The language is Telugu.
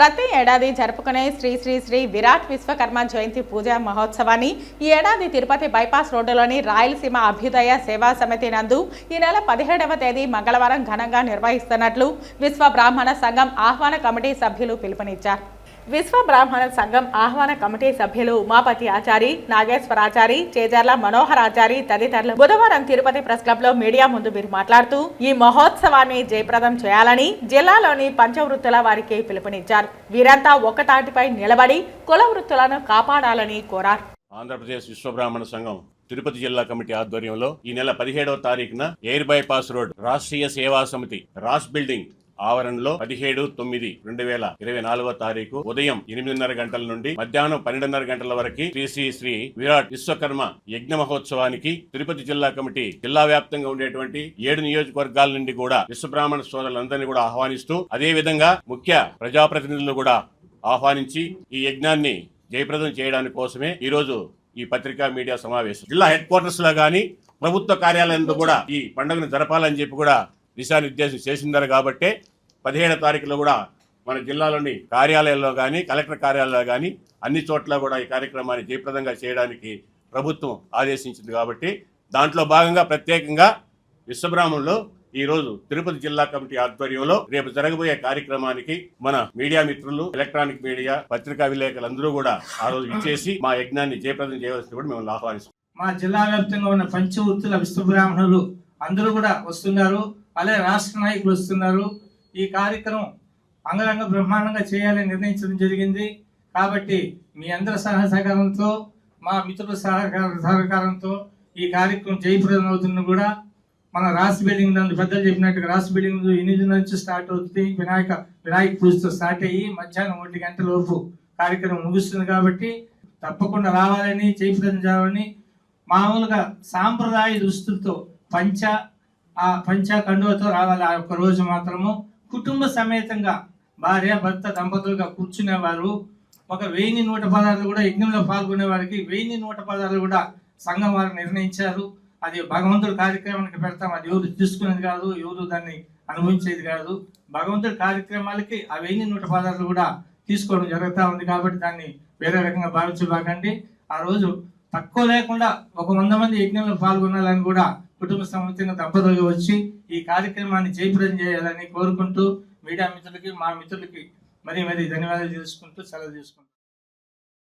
ప్రతి ఏడాది జరుపుకునే శ్రీ శ్రీ శ్రీ విరాట్ విశ్వకర్మ జయంతి పూజా మహోత్సవాన్ని ఈ ఏడాది తిరుపతి బైపాస్ రోడ్డులోని రాయలసీమ అభ్యుదయ సేవా సమితి నందు ఈ నెల పదిహేడవ తేదీ మంగళవారం ఘనంగా నిర్వహిస్తున్నట్లు విశ్వ బ్రాహ్మణ సంఘం ఆహ్వాన కమిటీ సభ్యులు పిలుపునిచ్చారు. విశ్వ బ్రాహ్మణ సంఘం ఆహ్వాన కమిటీ సభ్యులు ఉమాపతి ఆచారి నాగేశ్వరాచారి చేజర్ల మనోహర్ ఆచారి తదితరులు బుధవారం తిరుపతి ప్రెస్ క్లబ్లో మీడియా ముందు వీరు మాట్లాడుతూ ఈ మహోత్సవాన్ని జయప్రదం చేయాలని జిల్లాలోని పంచవృత్తుల వారికి పిలుపునిచ్చారు. వీరంతా ఒకతాటిపై నిలబడి కుల వృత్తులను కాపాడాలని కోరారు. ఆంధ్రప్రదేశ్ విశ్వబ్రాహ్మణ సంఘం తిరుపతి జిల్లా కమిటీ ఆధ్వర్యంలో ఈ నెల పదిహేడవ తారీఖున ఎయిర్ బైపాస్ రోడ్ రాష్ట్రీయ సేవా సమితి రాస్ బిల్డింగ్ ఆవరణలో పదిహేడు తొమ్మిది రెండు వేల ఇరవై నాలుగో తారీఖు ఉదయం ఎనిమిదిన్నర గంటల నుండి మధ్యాహ్నం పన్నెండున్నర గంటల వరకు శ్రీ శ్రీ శ్రీ విరాట్ విశ్వకర్మ యజ్ఞ మహోత్సవానికి తిరుపతి జిల్లా కమిటీ జిల్లా వ్యాప్తంగా ఉండేటువంటి ఏడు నియోజకవర్గాల నుండి కూడా విశ్వబ్రాహ్మణ సోదరులందరినీ కూడా ఆహ్వానిస్తూ అదే విధంగా ముఖ్య ప్రజాప్రతినిధులను కూడా ఆహ్వానించి ఈ యజ్ఞాన్ని జయప్రదం చేయడానికి కోసమే ఈ రోజు ఈ పత్రికా మీడియా సమావేశం. జిల్లా హెడ్ క్వార్టర్స్లో గానీ ప్రభుత్వ కార్యాలయంలో కూడా ఈ పండుగను జరపాలని చెప్పి కూడా దిశానిర్దేశం చేసిందారు కాబట్టే పదిహేను తారీఖులో కూడా మన జిల్లాలోని కార్యాలయాల్లో కానీ కలెక్టర్ కార్యాలయాల్లో కానీ అన్ని చోట్ల కూడా ఈ కార్యక్రమాన్ని జయప్రదంగా చేయడానికి ప్రభుత్వం ఆదేశించింది కాబట్టి దాంట్లో భాగంగా ప్రత్యేకంగా విశ్వబ్రాహ్మణులు ఈరోజు తిరుపతి జిల్లా కమిటీ ఆధ్వర్యంలో రేపు జరగబోయే కార్యక్రమానికి మన మీడియా మిత్రులు ఎలక్ట్రానిక్ మీడియా పత్రికా విలేకరులు అందరూ కూడా ఆ రోజు ఇచ్చేసి మా యజ్ఞాన్ని జయప్రదం చేయవలసి కూడా మేము ఆహ్వానిస్తాం మా జిల్లా వ్యాప్తంగా ఉన్న పంచవృత్తుల విశ్వబ్రాహ్మణులు అందరూ కూడా వస్తున్నారు. అలాగే రాష్ట్ర నాయకులు వస్తున్నారు. ఈ కార్యక్రమం అంగరంగ బ్రహ్మాండంగా చేయాలని నిర్ణయించడం జరిగింది. కాబట్టి మీ అందరి సహా సహకారంతో మా మిత్రుల సహకార సహకారంతో ఈ కార్యక్రమం జయప్రదం అవుతుంది కూడా మన రాసి బిల్డింగ్ నందు పెద్దలు చెప్పినట్టుగా రాసి బిల్డింగ్ ఎనిమిది నుంచి స్టార్ట్ అవుతుంది. వినాయక వినాయక పూజతో స్టార్ట్ అయ్యి మధ్యాహ్నం ఒంటి గంట లోపు కార్యక్రమం ముగుస్తుంది కాబట్టి తప్పకుండా రావాలని జయప్రదం చేయాలని మామూలుగా సాంప్రదాయ దుస్తులతో పంచ ఆ పంచ కండువతో రావాలి. ఆ ఒక్క రోజు మాత్రము కుటుంబ సమేతంగా భార్య భర్త దంపతులుగా కూర్చునేవారు ఒక వెయ్యి నూట పదార్లు కూడా యజ్ఞంలో పాల్గొనే వారికి వెయ్యి నూట పదార్లు కూడా సంఘం వారు నిర్ణయించారు. అది భగవంతుడి కార్యక్రమానికి పెడతాం. అది ఎవరు తీసుకునేది కాదు ఎవరు దాన్ని అనుభవించేది కాదు. భగవంతుడి కార్యక్రమాలకి ఆ వెయ్యి నూట పదార్లు కూడా తీసుకోవడం జరుగుతూ ఉంది కాబట్టి దాన్ని వేరే రకంగా భావించబాకండి. ఆ రోజు తక్కువ లేకుండా ఒక వంద మంది యజ్ఞంలో పాల్గొనాలని కూడా కుటుంబ సమేతంగా దంపతులుగా వచ్చి ఈ కార్యక్రమాన్ని జయప్రదం చేయాలని కోరుకుంటూ మీడియా మిత్రులకి మా మిత్రులకి మరీ మరీ ధన్యవాదాలు తెలుసుకుంటూ సెలవు తీసుకుంటాం